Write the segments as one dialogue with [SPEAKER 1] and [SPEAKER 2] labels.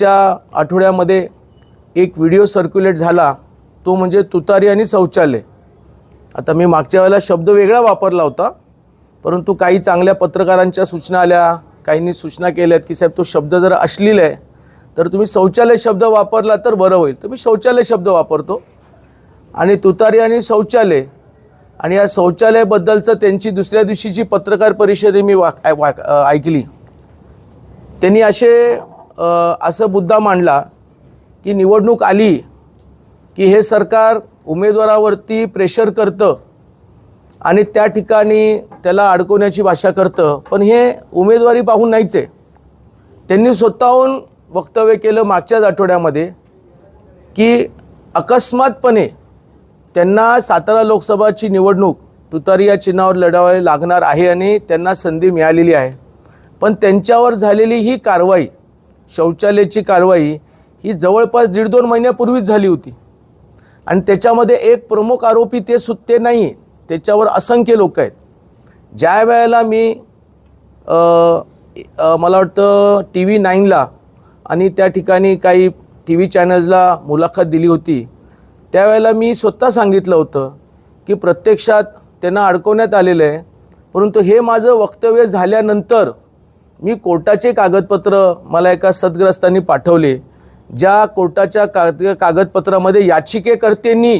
[SPEAKER 1] मागच्या आठवड्यामध्ये एक व्हिडिओ सर्क्युलेट झाला. तो म्हणजे तुतारी आणि शौचालय. आता मी मागच्या वेळेला शब्द वेगळा वापरला होता परंतु काही चांगल्या पत्रकारांच्या सूचना आल्या काहींनी सूचना केल्यात की साहेब तो शब्द जर अश्लील आहे तर तुम्ही शौचालय शब्द वापरला तर बरं होईल. तर मी शौचालय शब्द वापरतो. आणि तुतारी आणि शौचालय आणि या शौचालयाबद्दलचं त्यांची दुसऱ्या दिवशीची पत्रकार परिषदे मी वाक ऐ- वाक ऐकली. त्यांनी असे असं मुद्दा मांडला की निवडणूक आली की हे सरकार उमेदवारावरती प्रेशर करतं आणि त्या ठिकाणी त्याला अडकवण्याची भाषा करतं. पण हे उमेदवारी पाहून नाहीच आहे. त्यांनी स्वतःहून वक्तव्य केलं मागच्याच आठवड्यामध्ये की अकस्मातपणे त्यांना सातारा लोकसभाची निवडणूक तुतारी या चिन्हावर लढावे लागणार आहे आणि त्यांना संधी मिळालेली आहे. पण त्यांच्यावर झालेली ही कारवाई शौचालयाची कारवाई ही जवळपास दीड दोन महिन्यापूर्वीच झाली होती. आणि त्याच्यामध्ये एक प्रमुख आरोपी ते सुत्ते नाही त्याच्यावर असंख्य लोक आहेत. ज्या वेळेला मी मला वाटतं टी व्ही नाईनला आणि त्या ठिकाणी काही टी व्ही चॅनल्सला मुलाखत दिली होती त्यावेळेला मी स्वतः सांगितलं होतं की प्रत्यक्षात त्यांना अडकवण्यात आलेलं आहे. परंतु हे माझं वक्तव्य झाल्यानंतर मी कोर्टाचे कागदपत्र मला एका सदग्रस्तांनी पाठवले ज्या कोर्टाच्या कागद कागदपत्रामध्ये याचिकेकर्त्यांनी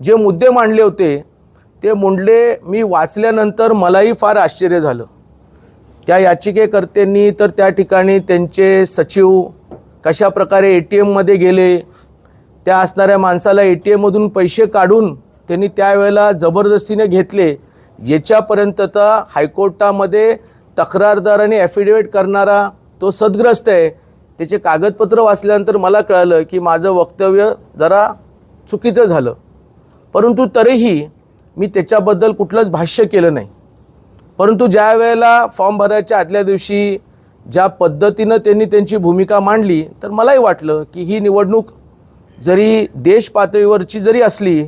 [SPEAKER 1] जे मुद्दे मांडले होते ते मुंडले मी वाचल्यानंतर मलाही फार आश्चर्य झालं. त्या याचिकेकर्त्यांनी तर त्या ठिकाणी त्यांचे सचिव कशा प्रकारे ए टी एममध्ये गेले त्या असणाऱ्या माणसाला ए टी एममधून पैसे काढून त्यांनी त्यावेळेला जबरदस्तीने घेतले याच्यापर्यंत तर हायकोर्टामध्ये तक्रारदार आणि ॲफिडेविट करणारा तो सदग्रस्त आहे. त्याचे कागदपत्र वाचल्यानंतर मला कळलं की माझं वक्तव्य जरा चुकीचं झालं. परंतु तरीही मी त्याच्याबद्दल कुठलंच भाष्य केलं नाही. परंतु ज्या वेळेला फॉर्म भरायच्या आदल्या दिवशी ज्या पद्धतीनं त्यांनी त्यांची भूमिका मांडली तर मलाही वाटलं की ही निवडणूक जरी देश पातळीवरची जरी असली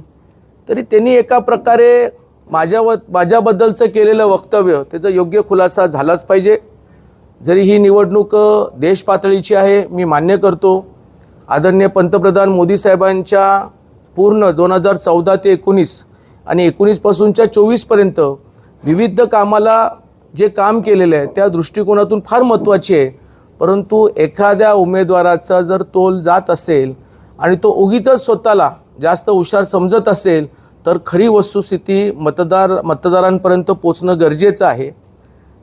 [SPEAKER 1] तरी त्यांनी एका प्रकारे माझ्याव माझ्याबद्दलचं केलेलं वक्तव्य त्याचा योग्य खुलासा झालाच पाहिजे. जरी ही निवडणूक देशपातळीची देश पातळीची आहे मी मान्य करतो. आदरणीय पंतप्रधान मोदी साहेबांच्या पूर्ण दोन हजार चौदा ते एकोणीस आणि एकोणीसपासूनच्या चोवीसपर्यंत विविध कामाला जे काम केलेलं आहे त्या दृष्टिकोनातून फार महत्त्वाची आहे. परंतु एखाद्या उमेदवाराचा जर तोल जात असेल आणि तो उगीच स्वतःला जास्त हुशार समजत असेल तर खरी वस्तुस्थिती मतदार मतदारांपर्यंत पोचणं गरजेचं आहे.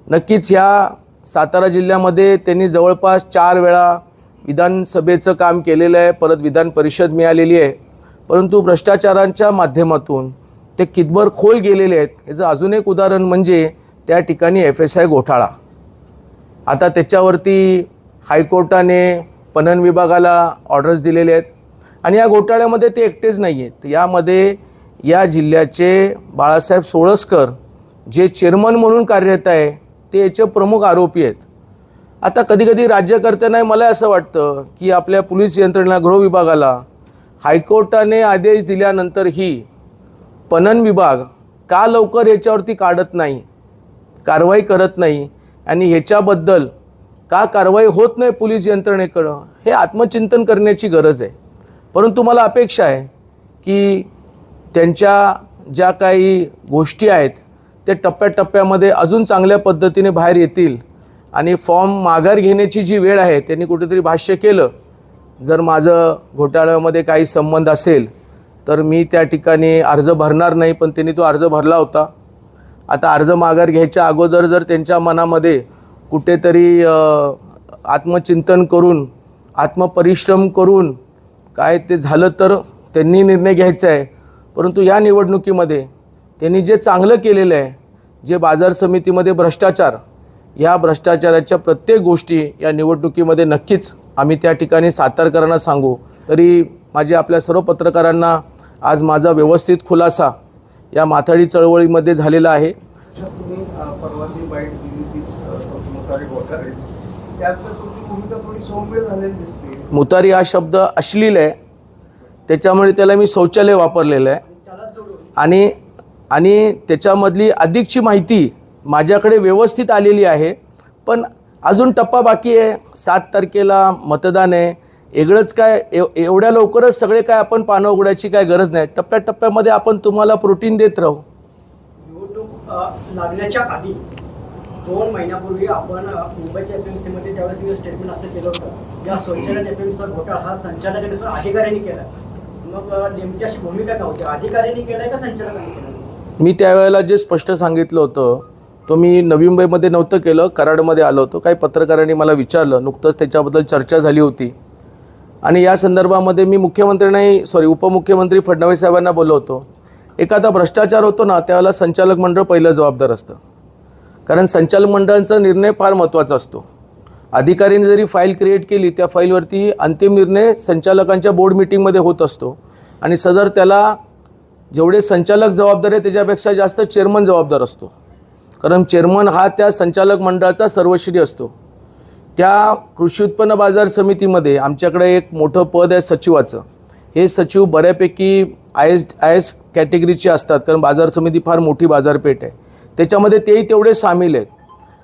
[SPEAKER 1] नक्कीच ह्या सातारा जिल्ह्यामध्ये त्यांनी जवळपास चार वेळा विधानसभेचं काम केलेलं आहे. परत विधान परिषद मिळालेली आहे. परंतु भ्रष्टाचारांच्या माध्यमातून ते कितभर खोल गेलेले आहेत याचं अजून एक उदाहरण म्हणजे त्या ठिकाणी एफ एस आय घोटाळा. आता त्याच्यावरती हायकोर्टाने पणन विभागाला ऑर्डर्स दिलेले आहेत. आणि या घोटाळ्यामध्ये ते एकटेच नाही आहेत यामध्ये या जिल्ह्याचे बाळासाहेब सोळसकर जे चेअरमन म्हणून कार्यरत आहे ते याचे प्रमुख आरोपी आहेत. आता कधीकधी राज्यकर्त्यांनाही मला असं वाटतं की आपल्या पोलीस यंत्रणा गृह विभागाला हायकोर्टाने आदेश दिल्यानंतरही पणन विभाग का लवकर याच्यावरती काढत नाही कारवाई करत नाही आणि ह्याच्याबद्दल का कारवाई होत नाही पोलीस यंत्रणेकडं हे आत्मचिंतन करण्याची गरज आहे. परंतु मला अपेक्षा आहे की त्यांच्या ज्या काही गोष्टी आहेत ते टप्प्याटप्प्यामध्ये अजून चांगल्या पद्धतीने बाहेर येतील. आणि फॉर्म माघार घेण्याची जी वेळ आहे त्यांनी कुठेतरी भाष्य केलं. जर माझं घोटाळ्यामध्ये काही संबंध असेल तर मी त्या ठिकाणी अर्ज भरणार नाही पण त्यांनी तो अर्ज भरला होता. आता अर्ज माघार घ्यायच्या अगोदर जर त्यांच्या मनामध्ये कुठेतरी आत्मचिंतन करून आत्मपरिश्रम करून काय ते झालं तर त्यांनी निर्णय घ्यायचा आहे. परंतु या निवडणुकीमध्ये त्यांनी जे चांगलं केलेलं आहे जे बाजार समितीमध्ये भ्रष्टाचार या भ्रष्टाचाराच्या प्रत्येक गोष्टी या निवडणुकीमध्ये नक्कीच आम्ही त्या ठिकाणी सातारकरांना सांगू. तरी माझे आपल्या सर्व पत्रकारांना आज माझा व्यवस्थित खुलासा या माथाडी चळवळीमध्ये झालेला आहे.
[SPEAKER 2] मुतारी
[SPEAKER 1] हा शब्द अश्लील आहे. त्याच्यामुळे त्याला मी शौचालय वापरलेलं आहे. आणि आणि त्याच्यामधली अधिकची माहिती माझ्याकडे व्यवस्थित आलेली आहे. पण अजून टप्पा बाकी आहे. सात तारखेला मतदान आहे. वेगळंच काय एव एवढ्या लवकरच सगळे काय आपण पानं उघडायची काय गरज नाही. टप्प्याटप्प्यामध्ये आपण तुम्हाला प्रोटीन देत राहू.
[SPEAKER 3] निवडणूक लागण्याच्या आधी दोन महिन्यापूर्वी आपण मुंबईच्या एफ एम सीमध्ये त्यावेळेस स्टेटमेंट असं केलं होतं या स्वच्छता एफ एमचा घोटाळा हा संचालकांनी अधिकाऱ्यांनी केला.
[SPEAKER 1] मी त्यावेळेला जे स्पष्ट सांगितलं होतं तो मी नवी मुंबईमध्ये नव्हतं केलं कराडमध्ये आलो होतो. काही पत्रकारांनी मला विचारलं नुकतंच त्याच्याबद्दल चर्चा झाली होती. आणि या संदर्भामध्ये मी मुख्यमंत्र्यांनाही सॉरी उपमुख्यमंत्री फडणवीस साहेबांना बोललो होतो. एखादा भ्रष्टाचार होतो ना त्यावेळेला संचालक मंडळ पहिलं जबाबदार असतं. कारण संचालक मंडळांचा निर्णय फार महत्त्वाचा असतो. अधिकाऱ्यांनी जरी फाईल क्रिएट केली त्या फाईलवरती अंतिम निर्णय संचालकांच्या बोर्ड मिटिंगमध्ये होत असतो. आणि सदर त्याला जेवढे संचालक जबाबदार आहे त्याच्यापेक्षा जास्त चेअरमन जबाबदार असतो. कारण चेअरमन हा त्या संचालक मंडळाचा सर्वश्री असतो. त्या कृषी उत्पन्न बाजार समितीमध्ये आमच्याकडे एक मोठं पद आहे सचिवाचं. हे सचिव बऱ्यापैकी आय एस आय एस कॅटेगरीचे असतात कारण बाजार समिती फार मोठी बाजारपेठ आहे. त्याच्यामध्ये तेही तेवढे सामील आहेत.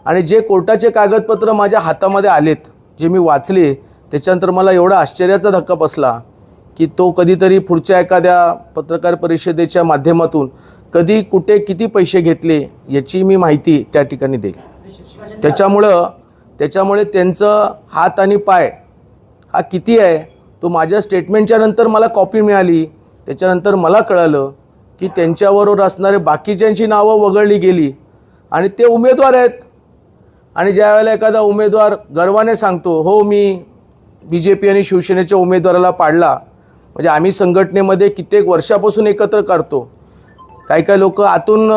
[SPEAKER 1] आणि जे कोर्टाचे कागदपत्र माझ्या हातामध्ये आलेत जे मी वाचले त्याच्यानंतर मला एवढा आश्चर्याचा धक्का बसला की तो कधीतरी पुढच्या एखाद्या पत्रकार परिषदेच्या माध्यमातून कधी कुठे किती पैसे घेतले याची मी माहिती त्या ठिकाणी देईल. त्याच्यामुळं त्याच्यामुळे त्यांचं हात आणि पाय हा किती आहे तो माझ्या स्टेटमेंटच्या नंतर मला कॉपी मिळाली त्याच्यानंतर मला कळालं की त्यांच्याबरोबर असणारे बाकीच्यांची नावं वगळली गेली आणि ते उमेदवार आहेत. आणि ज्या वेळेला एखादा उमेदवार गर्वाने सांगतो हो मी बी जे पी आणि शिवसेनेच्या उमेदवाराला पाडला. म्हणजे आम्ही संघटनेमध्ये कित्येक वर्षापासून एकत्र करतो. काही काही लोक आतून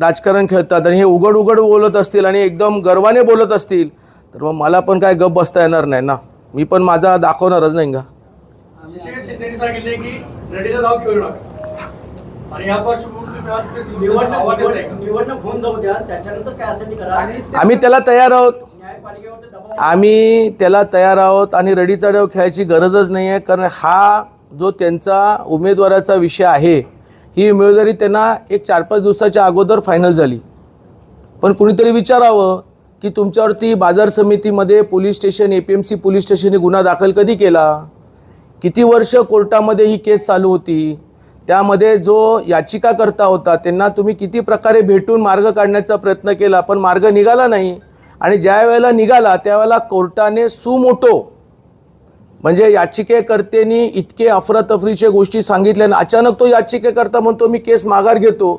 [SPEAKER 1] राजकारण खेळतात आणि हे उघड उघड बोलत असतील आणि एकदम गर्वाने बोलत असतील तर मग मला पण काय गप बसता येणार नाही ना. मी पण माझा दाखवणारच नाही का?
[SPEAKER 4] आणि या पार्श्वभूमीवर तुम्ही आज प्रेस
[SPEAKER 3] निवडणूक
[SPEAKER 4] आवाज देताय
[SPEAKER 3] निवड-
[SPEAKER 4] का?
[SPEAKER 3] निवडणूक होऊन जाऊ द्या त्याच्यानंतर काय असेल ते करा.
[SPEAKER 2] आणि
[SPEAKER 1] आम्ही त्याला तयार आहोत.
[SPEAKER 3] न्यायपालिकेवरती दबाव
[SPEAKER 1] आम्ही त्याला तयार आहोत आणि रडीचा डाव खेळायची गरजच नाही आहे कारण हा जो त्यांचा उमेदवाराचा विषय आहे ही उमेदवारी त्यांना एक चार पाच दिवसाच्या अगोदर फायनल झाली. पण कुणीतरी विचारावं की तुमच्यावरती बाजार समितीमध्ये police station A P M C police स्टेशनने गुन्हा दाखल कधी केला? किती वर्ष कोर्टामध्ये ही केस चालू होती? त्यामध्ये जो याचिकाकर्ता होता त्यांना तुम्ही किती प्रकारे भेटून मार्ग काढण्याचा प्रयत्न केला पण मार्ग निघाला नाही. आणि ज्या वेळेला निघाला त्यावेळेला कोर्टाने सुमोटो म्हणजे याचिकेकर्त्यांनी इतके अफरातफरीच्या गोष्टी सांगितल्या आणि अचानक तो याचिकेकर्ता म्हणतो मी केस माघार घेतो.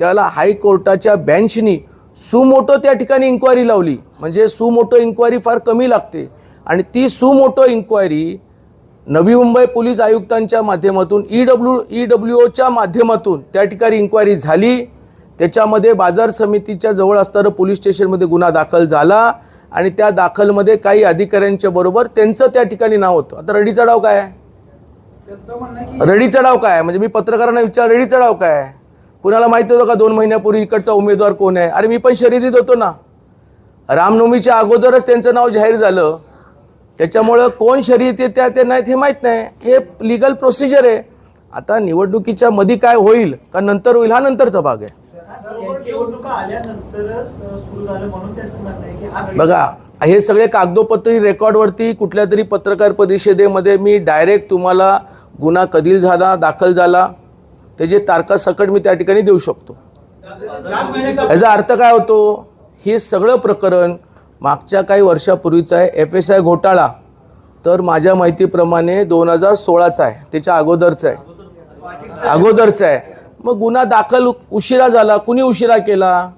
[SPEAKER 1] त्यावेळेला हायकोर्टाच्या बेंचनी सुमोटो त्या ठिकाणी इन्क्वायरी लावली. म्हणजे सुमोटो इन्क्वायरी फार कमी लागते. आणि ती suo motu inquiry Navi Mumbai police आयुक्तांच्या माध्यमातून ई डब्ल्यू ई डब्ल्यू ओच्या माध्यमातून त्या ठिकाणी इन्क्वायरी झाली. त्याच्यामध्ये बाजार समितीच्या जवळ असणारं पोलीस स्टेशनमध्ये गुन्हा दाखल झाला आणि त्या दाखलमध्ये काही अधिकाऱ्यांच्या बरोबर त्यांचं त्या ठिकाणी नाव होतं. आता रडीचा डाव काय रडीचा डाव काय? म्हणजे मी पत्रकारांना विचार रडीचा डाव काय आहे? कुणाला माहिती होतं का दोन महिन्यापूर्वी इकडचा उमेदवार कोण आहे? अरे मी पण शर्यतीत होतो ना. रामनवमीच्या अगोदरच त्यांचं नाव जाहीर झालं. त्याच्यामुळं कोण शर्यतीत त्या ते नाहीत हे माहीत नाही. हे लिगल प्रोसिजर आहे. आता निवडणुकीच्या मध्ये काय होईल का नंतर होईल हा नंतरचा भाग आहे. बघा हे सगळे कागदोपत्री रेकॉर्डवरती कुठल्या तरी पत्रकार परिषदेमध्ये मी डायरेक्ट तुम्हाला गुन्हा कधी झाला दाखल झाला त्याचे तारखा सकट मी त्या ठिकाणी देऊ शकतो. याचा अर्थ काय होतो? हे सगळं प्रकरण मागच्या काही वर्षापूर्वीचं आहे. एफ एस आय घोटाळा. तर माझ्या माहितीप्रमाणे दोन हजार सोळाचा आहे. त्याच्या अगोदरचं आहे. अगोदरचं आहे. मग गुन्हा दाखल उशिरा झाला. कुणी उशिरा केला?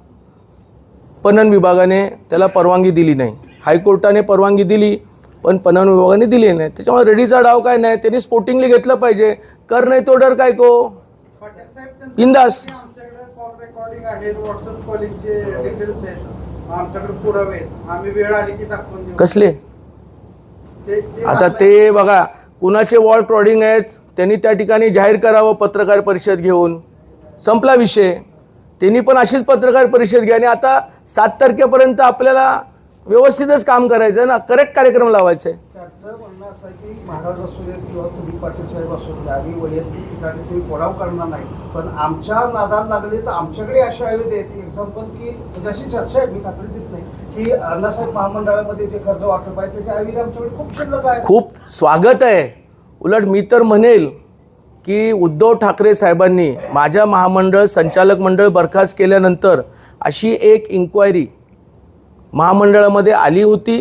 [SPEAKER 1] पणन विभागाने त्याला परवानगी दिली नाही. हायकोर्टाने परवानगी दिली पण पणन विभागाने दिली नाही. त्याच्यामुळे रेडीचा डाव काय नाही? त्यांनी स्पोर्टिंगली घेतलं पाहिजे. कर नाही तो डर काय को?
[SPEAKER 2] पाटील आमच्याकडे पुरावे आहेत. आम्ही वेळ आली की दाखवून देऊ.
[SPEAKER 1] कसले?
[SPEAKER 2] ते- ते
[SPEAKER 1] आता ते बघा कुणाचे वॉल ट्रॉडिंग आहेत त्यांनी त्या ठिकाणी जाहीर करावं पत्रकार परिषद घेऊन. संपला विषय. त्यांनी पण अशीच पत्रकार परिषद घ्या. आणि आता सात तारखेपर्यंत आपल्याला व्यवस्थितच काम करायचं ना करेक्ट कार्यक्रम लावायचा. आहे
[SPEAKER 2] त्यांचं म्हणणं असं आहे की महाराज असू देत किंवा तुम्ही पाटील साहेब असू देत आम्ही वैयक्तिक ठिकाणी तुम्ही कोराव करणार नाही. पण आमच्या नादात लागले तर आमच्याकडे असे आयुध आहेत एक्झाम्पल की अशी चर्चा आहे मी खात्री देत नाही. की अण्णासाहेब महामंडळामध्ये जे कर्ज वाटप आहे त्याच्या ऐवजी आमच्याकडे खूप शिल्लक आहे.
[SPEAKER 1] खूप स्वागत आहे. उलट मी तर म्हणेल की उद्धव ठाकरे साहेबांनी माझ्या महामंडळ संचालक मंडळ बरखास्त केल्यानंतर अशी एक इन्क्वायरी महामंडळामध्ये आली होती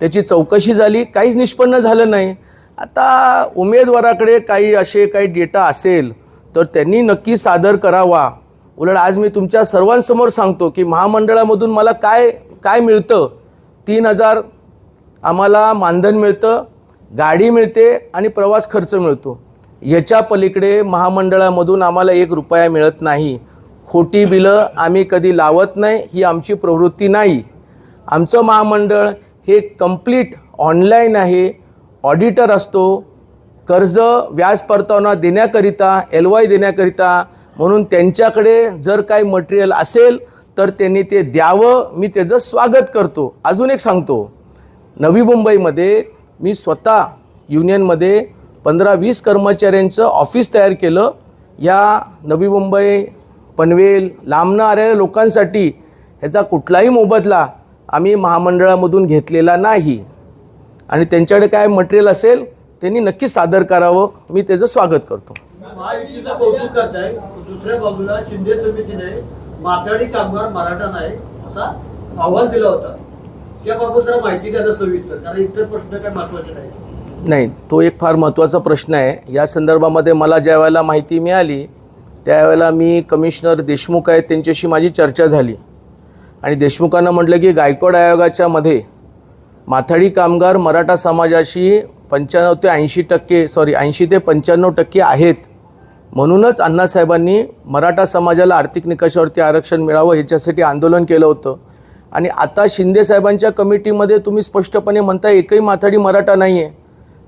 [SPEAKER 1] त्याची चौकशी झाली काहीच निष्पन्न झालं नाही. आता उमेदवाराकडे काही असे काही डेटा असेल तर त्यांनी नक्की सादर करावा. उलट आज मी तुमच्या सर्वांसमोर सांगतो की महामंडळामधून मला काय काय मिळतं? तीन हजार आम्हाला मानधन मिळतं गाडी मिळते आणि प्रवास खर्च मिळतो. याच्या पलीकडे महामंडळामधून आम्हाला एक रुपया मिळत नाही. खोटी बिलं आम्ही कधी लावत नाही ही आमची प्रवृत्ती नाही. आमचं महामंडळ हे कंप्लीट ऑनलाईन आहे. ऑडिटर असतो. कर्ज व्याज परतावना देण्याकरिता एल वाय देण्याकरिता म्हणून त्यांच्याकडे जर काही मटेरियल असेल तर त्यांनी ते द्यावं. मी त्याचं स्वागत करतो. अजून एक सांगतो. नवी मुंबईमध्ये मी स्वतः युनियनमध्ये पंधरा वीस कर्मचाऱ्यांचं ऑफिस तयार केलं. या नवी मुंबई पनवेल लांबणं आलेल्या लोकांसाठी ह्याचा कुठलाही मोबदला आम्ही महामंडळामधून घेतलेला नाही. आणि त्यांच्याकडे काय मटेरियल असेल त्यांनी नक्की सादर करावं. मी त्याचं स्वागत करतो.
[SPEAKER 5] कौतुक करताय दुसऱ्या बाजूला शिंदे समितीने माथाडी कामगार मराठा नाही असा आव्हान दिलं होतं. त्याबाबत जरा माहिती द्या सविस्तर कारण इतर प्रश्न काय महत्त्वाचे नाही
[SPEAKER 1] नाही तो एक फार महत्त्वाचा प्रश्न आहे. या संदर्भामध्ये मला ज्या वेळेला माहिती मिळाली त्यावेळेला मी कमिशनर देशमुख आहेत त्यांच्याशी माझी चर्चा झाली. आणि देशमुखांना म्हटलं की गायकवाड आयोगाच्या मध्ये माथाडी कामगार मराठा समाजाशी पंच्याण्णव ते ऐंशी टक्के सॉरी ऐंशी ते पंच्याण्णव टक्के आहेत. म्हणूनच अण्णासाहेबांनी मराठा समाजाला आर्थिक निकषावरती आरक्षण मिळावं ह्याच्यासाठी आंदोलन केलं होतं. आणि आता शिंदेसाहेबांच्या कमिटीमध्ये तुम्ही स्पष्टपणे म्हणता एकही माथाडी मराठा नाही आहे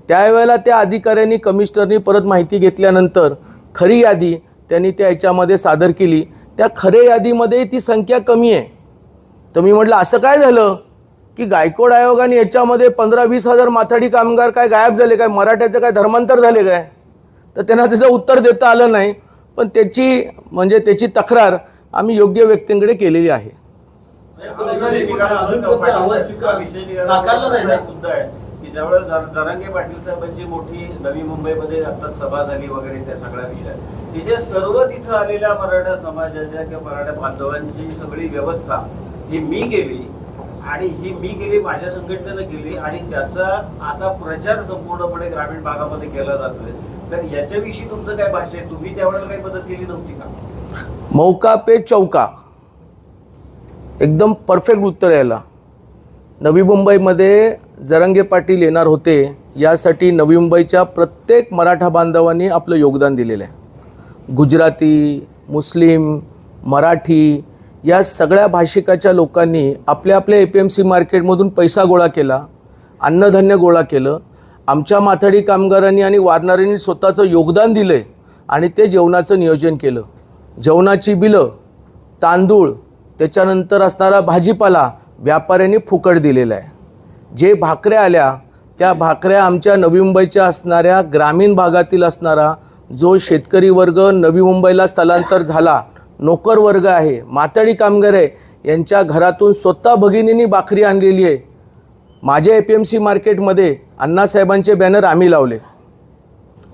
[SPEAKER 1] त्यावेळेला त्या अधिकाऱ्यांनी कमिशनरनी परत माहिती घेतल्यानंतर खरी यादी त्यांनी त्या याच्यामध्ये सादर केली. त्या खऱ्या यादीमध्ये ती संख्या कमी आहे. तर मी म्हटलं असं काय झालं? की गायकोड आयोगाने याच्यामध्ये पंधरा वीस हजार माथाडी कामगार काय गायब झाले काय? मराठ्याचं काय धर्मांतर झाले काय? तर त्यांना त्याचं उत्तर देता आलं नाही. पण त्याची म्हणजे त्याची तक्रार आम्ही योग्य व्यक्तींकडे केलेली आहे.
[SPEAKER 6] ज्यावेळेस जर- पाटील साहेबांची मोठी नवी मुंबईमध्ये आता सभा झाली वगैरे त्या सगळ्या विषयात तिथे सर्व तिथं आलेल्या मराठा समाजाच्या किंवा मराठा बांधवांची सगळी व्यवस्था ही मी गेली आणि ही मी गेली माझ्या संघटनेनं गेली आणि त्याचा आता प्रचार संपूर्णपणे ग्रामीण भागामध्ये केला जातोय. तर याच्याविषयी तुमचं काय भाष्य आहे? तुम्ही त्यावेळेला काही मदत केली नव्हती का?
[SPEAKER 1] मौका पे चौका. एकदम परफेक्ट उत्तर यायला. नवी मुंबईमध्ये जरंगे पाटील येणार होते यासाठी नवी मुंबईच्या प्रत्येक मराठा बांधवांनी आपलं योगदान दिलेलं आहे. गुजराती मुस्लिम मराठी या सगळ्या भाषिकाच्या लोकांनी आपल्या आपल्या ए पी एम सी मार्केटमधून पैसा गोळा केला अन्नधान्य गोळा केलं आमच्या माथाडी कामगारांनी आणि वारणाऱ्यांनी स्वतःचं योगदान दिलं आहे आणि ते जेवणाचं नियोजन केलं. जेवणाची बिलं तांदूळ त्याच्यानंतर असणारा भाजीपाला व्यापाऱ्यांनी फुकट दिलेला आहे. जे भाकऱ्या आल्या त्या भाकऱ्या आमच्या नवी मुंबईच्या असणाऱ्या ग्रामीण भागातील असणारा जो शेतकरी वर्ग नवी मुंबईला स्थलांतर झाला नोकर वर्ग आहे मातडी कामगार आहे यांच्या घरातून स्वतः भगिनींनी भाकरी आणलेली आहे. माझ्या ए पी एम सी मार्केटमध्ये अण्णासाहेबांचे बॅनर आम्ही लावले.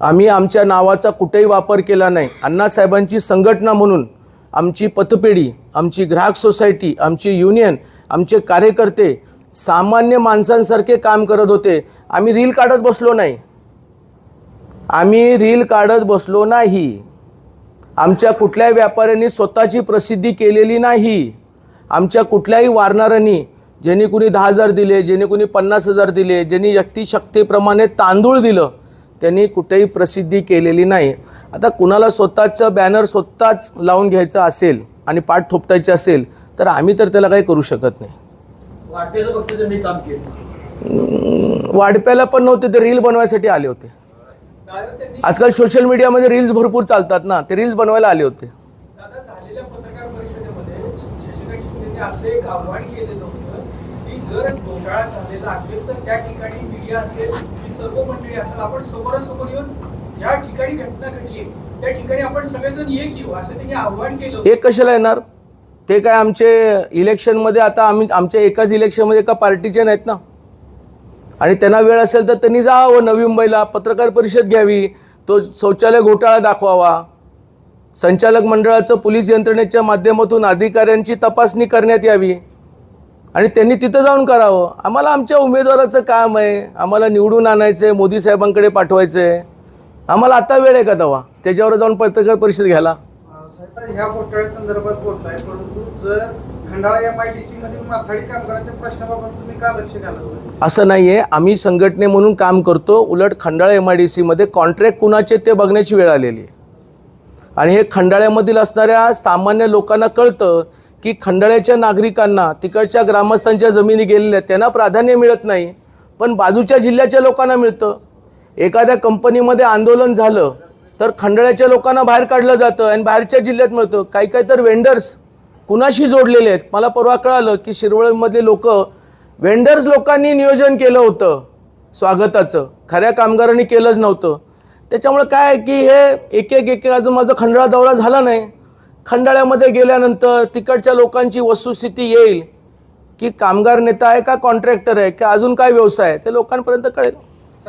[SPEAKER 1] आम्ही आमच्या नावाचा कुठेही वापर केला नाही. अण्णासाहेबांची संघटना म्हणून आमची पतपेढी आमची ग्राहक सोसायटी आमची युनियन आमचे कार्यकर्ते सामान्य माणसांसारखे काम करत होते. आम्ही रील काढत बसलो नाही. आम्ही रील काढत बसलो नाही. आमच्या कुठल्याही व्यापाऱ्यांनी स्वतःची प्रसिद्धी केलेली नाही. आमच्या कुठल्याही वारणाऱ्यांनी ज्यांनी कुणी दहा हजार दिले ज्यांनी कुणी पन्नास हजार दिले ज्यांनी व्यक्ती शक्तीप्रमाणे तांदूळ दिलं त्यांनी कुठेही प्रसिद्धी केलेली नाही. आता कुणाला स्वतःचं बॅनर स्वतःच लावून घ्यायचं असेल आणि पाठ थोपटायची असेल तर आम्ही तर त्याला काही करू शकत नाही. वाढप्याला पण नव्हते ते रील बनवायसाठी आले होते. आजकाल सोशल मीडियामध्ये रील्स भरपूर चालतात ना ते रील्स बनवायला आले होते.
[SPEAKER 7] ही. एक
[SPEAKER 1] कशाला येणार? ते काय आमचे इलेक्शनमध्ये आता आम्ही आमच्या एकाच इलेक्शनमध्ये एका पार्टीचे नाहीत ना? आणि त्यांना वेळ असेल तर त्यांनी जावं. नवी मुंबईला पत्रकार परिषद घ्यावी. तो शौचालय घोटाळा दाखवावा. संचालक मंडळाचं पोलीस यंत्रणेच्या माध्यमातून अधिकाऱ्यांची तपासणी करण्यात यावी. आणि त्यांनी तिथं जाऊन करावं. आम्हाला आमच्या उमेदवाराचं काम आहे. आम्हाला निवडून आणायचं आहे मोदी साहेबांकडे पाठवायचं आहे आम्हाला आता वेळ आहे का दवा त्याच्यावर जाऊन पत्रकार परिषद घ्यायला.
[SPEAKER 2] ह्या घोटाळ्या संदर्भात बोलताय परंतु जर Khandala M I D C माथाडी कामगारांच्या प्रश्नाबाबत तुम्ही का लक्ष घालवलं?
[SPEAKER 1] असं नाही आहे आम्ही संघटने म्हणून काम करतो. उलट खंडाळा एम आय डी सीमध्ये कॉन्ट्रॅक्ट कुणाचे ते बघण्याची वेळ आलेली आहे. आणि हे खंडाळ्यामधील असणाऱ्या सामान्य लोकांना कळतं की खंडाळ्याच्या नागरिकांना तिकडच्या ग्रामस्थांच्या जमिनी गेलेल्या आहेत, त्यांना प्राधान्य मिळत नाही. पण बाजूच्या जिल्ह्याच्या लोकांना मिळतं. एखाद्या कंपनीमध्ये आंदोलन झालं तर खंडाळ्याच्या लोकांना बाहेर काढलं जातं आणि बाहेरच्या जिल्ह्यात मिळतं. काही काही तर वेंडर्स कुणाशी जोडलेले आहेत? मला परवा कळालं की शिरवळमधले लोक वेंडर्स लोकांनी नियोजन केलं होतं स्वागताचं. खऱ्या कामगारांनी केलंच नव्हतं. त्याच्यामुळे काय आहे की हे एक एक एक एक अजून माझा खंडाळा दौरा झाला नाही. खंडाळ्यामध्ये गेल्यानंतर तिकडच्या लोकांची वस्तुस्थिती येईल की कामगार नेता आहे का कॉन्ट्रॅक्टर आहे का अजून काय व्यवसाय आहे ते लोकांपर्यंत कळेल.